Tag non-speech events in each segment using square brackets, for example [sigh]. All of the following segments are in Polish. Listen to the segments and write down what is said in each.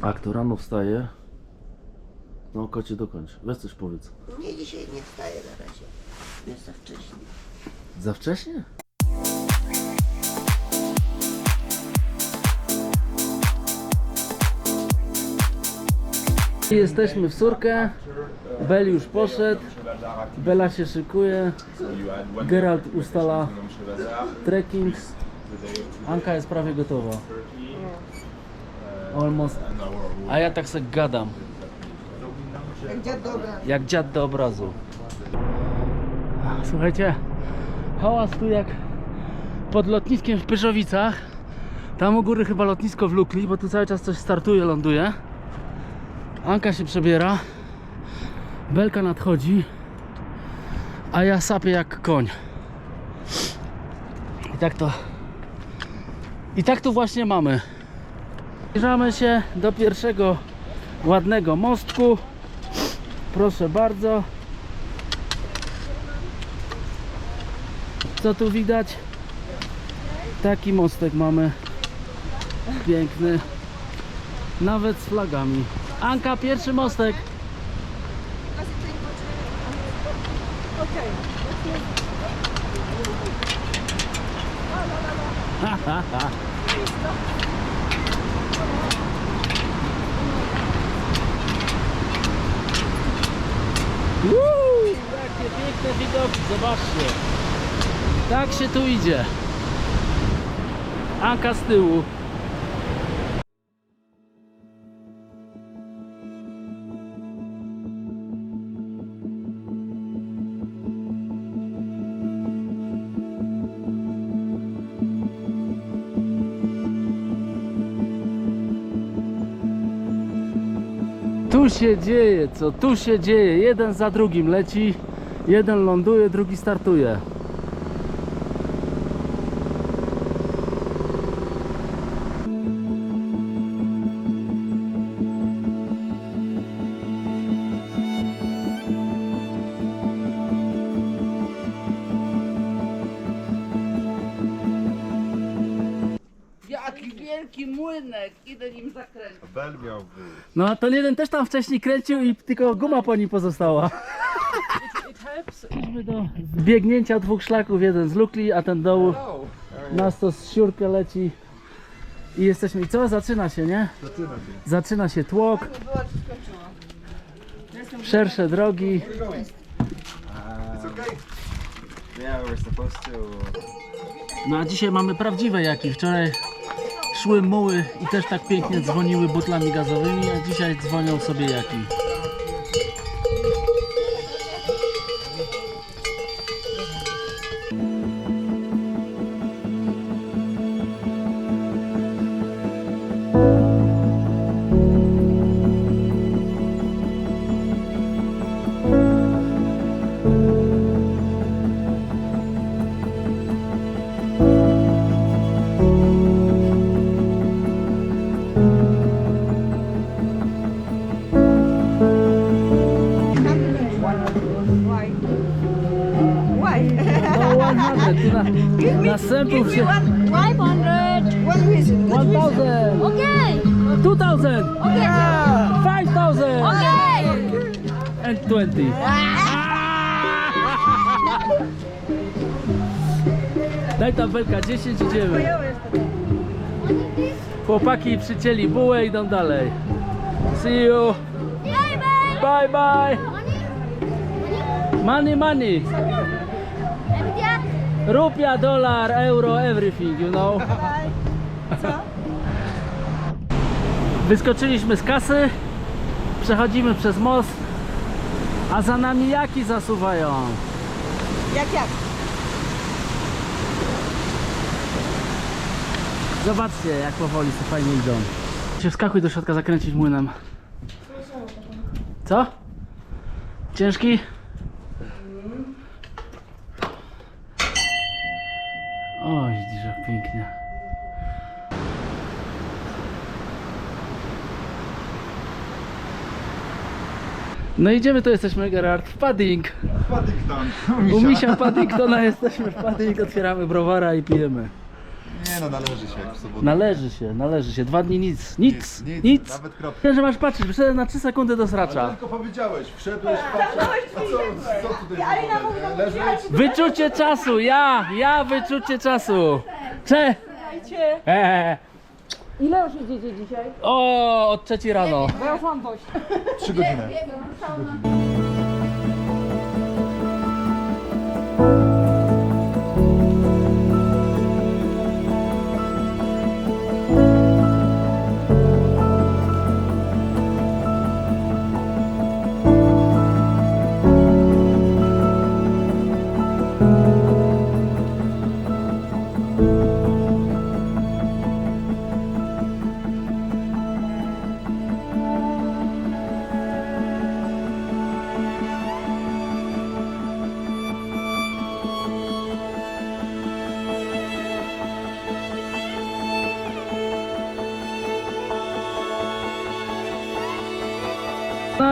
A kto rano wstaje? No kocie dokończ. Weź coś powiedz. Nie, dzisiaj nie wstaję na razie. Jest za wcześnie. Za wcześnie? Jesteśmy w Surkę. Bel już poszedł. Bela się szykuje. Geralt ustala trekking. Anka jest prawie gotowa. Almost. A ja tak sobie gadam. Jak dziad dobra. Jak dziad do obrazu. Słuchajcie, hałas tu jak pod lotniskiem w Pyrzowicach. Tam u góry chyba lotnisko w Lukli, bo tu cały czas coś startuje, ląduje. Anka się przebiera. Belka nadchodzi. A ja sapię jak koń. I tak to... I tak tu właśnie mamy. Zbliżamy się do pierwszego ładnego mostku. Proszę bardzo. Co tu widać? Taki mostek mamy. Piękny. Nawet z flagami. Anka, pierwszy mostek. Jakie piękne widoki, zobaczcie. Tak się tu idzie. Anka z tyłu. Tu się dzieje, co tu się dzieje? Jeden za drugim leci, jeden ląduje, drugi startuje. Wielki młynek, idę nim zakręcić. Bel miał być. No a ten jeden też tam wcześniej kręcił i tylko guma po nim pozostała. Idźmy do zbiegnięcia dwóch szlaków, jeden z Lukli, a ten dołu nas to z siurkę leci. I jesteśmy, i co? Zaczyna się, nie? Zaczyna się. Zaczyna się tłok, szersze drogi. It's okay. Yeah, we're supposed to. No a dzisiaj mamy prawdziwe jaki. Wczoraj szły muły i też tak pięknie dzwoniły butlami gazowymi, a dzisiaj dzwonią sobie jaki. Się... 500. One reason. Good 1000, reason. Okay. 2000, Okay. 5000 Okay. and 20. [laughs] Daj tabelka 10 idziemy. Chłopaki przycięli bułę idą dalej. See you. Bye bye. Money money. Rupia, dolar, euro, everything, you know. Wyskoczyliśmy z kasy, przechodzimy przez most, a za nami jaki zasuwają? Jak, jak? Zobaczcie, jak powoli to fajnie idą. Się wskakuj do środka zakręcić młynem. Co? Ciężki? O, widzisz jak pięknie. No idziemy, to jesteśmy Gerard w Padding. Paddington. U misia Paddingtona jesteśmy w Padding, otwieramy browara i pijemy. Nie no, należy się jak w sobotę. Należy się, należy się. Dwa dni nic. Nic, nic. nic, nawet kropki. Wiem, że masz patrzeć, wyszedłem na 3 sekundy do Ale sracza. tylko powiedziałeś, wszedłeś, patrzysz, a co, co tutaj? Leży? Wyczucie czasu, ja, ja wyczucie czasu. Cze. Eee. Ile już idziecie dzisiaj? O, od trzeciej rano. Bo ja już mam dość. Trzy godziny.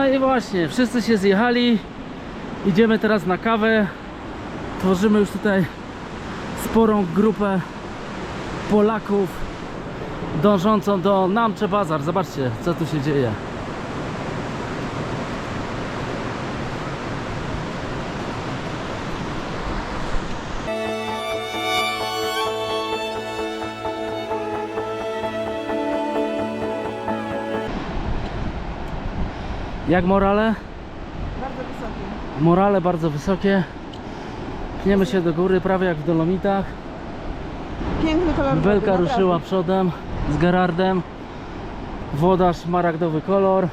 No i właśnie, wszyscy się zjechali. Idziemy teraz na kawę. Tworzymy już tutaj sporą grupę Polaków dążącą do Namcze Bazar. Zobaczcie, co tu się dzieje. Jak morale? Bardzo wysoki. Morale bardzo wysokie. Pniemy się do góry, prawie jak w Dolomitach. Piękny kolor Belka ruszyła przodem z Gerardem. Woda szmaragdowy kolor.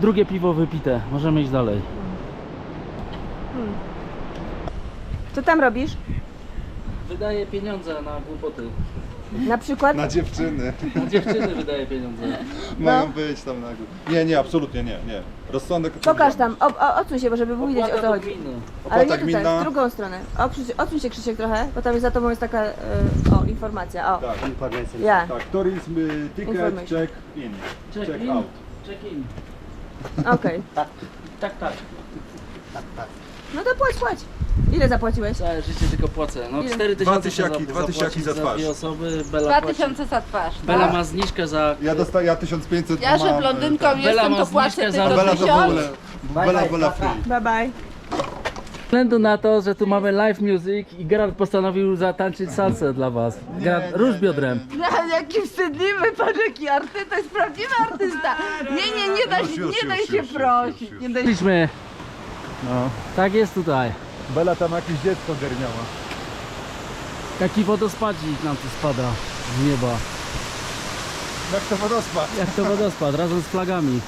Drugie piwo wypite. Możemy iść dalej. Co tam robisz? Wydaje pieniądze na głupoty. Na przykład? Na dziewczyny. Na dziewczyny wydaje pieniądze. [laughs] Mają być tam na górze. Nie, nie, absolutnie nie, nie. Rozsądek Pokaż tam, o, o, odsuń się, bo żeby było widać o co chodzi. gminy. Ale nie Opłata tutaj, gminna. w drugą stronę. O, Krzysiek, odsuń się Krzysiek trochę, bo tam jest za tobą jest taka, y, o, informacja, o. Tak, Ja, tak. Tourism, y, ticket, Information. check in. Check, Check in. out. Check in. okej. Tak, tak. No to płać, płać. Ile zapłaciłeś? Całe życie tylko płacę. No Ile? 4000 Dwa tysiaki, dwa tysiaki zapłacić za twarz. dwie osoby. Bela, płaci, 2000 za twarz. Bela ma zniżkę za... Ja dostaję, ja 1500 Ja, że mam, blondynką tak. Bela jestem, ma to płacę zniżkę za tylko Bela to w 1000. ogóle, Bela, Bela free. Bye bye. Ze względu na to, że tu mamy live music i Gerard postanowił zatańczyć salsę dla was. Gerard, nie, rusz nie, biodrem. No, jaki wstydliwy, patrz jaki artysta, to jest prawdziwy artysta. Nie, nie, nie da Już, się, już, nie da już, się już, już, prosić. już, już. Nie da się Byliśmy. No. Tak jest tutaj. Bela tam jakieś dziecko garniała. Taki wodospadzik nam tu spada z nieba. Jak to wodospad? Jak to wodospad, razem z flagami.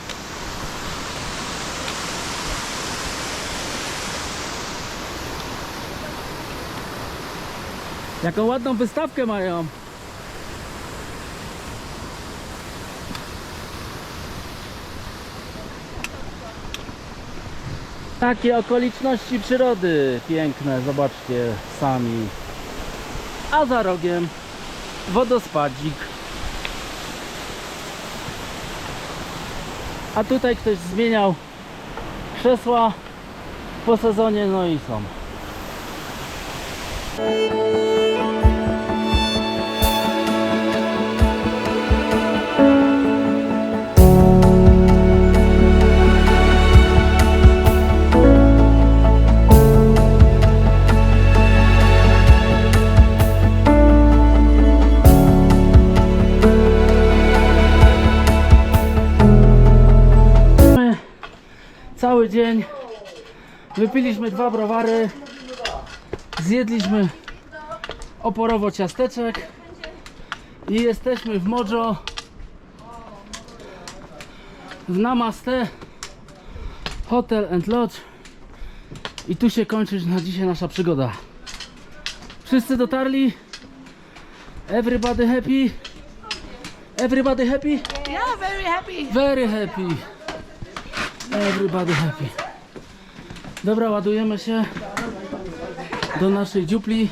Jaką ładną wystawkę mają. Takie okoliczności przyrody piękne, zobaczcie sami. A za rogiem wodospadzik. A tutaj ktoś zmieniał krzesła po sezonie, no i są. Cały dzień wypiliśmy dwa browary, zjedliśmy oporowo ciasteczek i jesteśmy w Mojo w Namaste Hotel and Lodge i tu się kończy na dzisiaj nasza przygoda. Wszyscy dotarli? Everybody happy? Everybody happy? Yeah, very happy. Very happy. Everybody happy. Dobra, ładujemy się do naszej dziupli.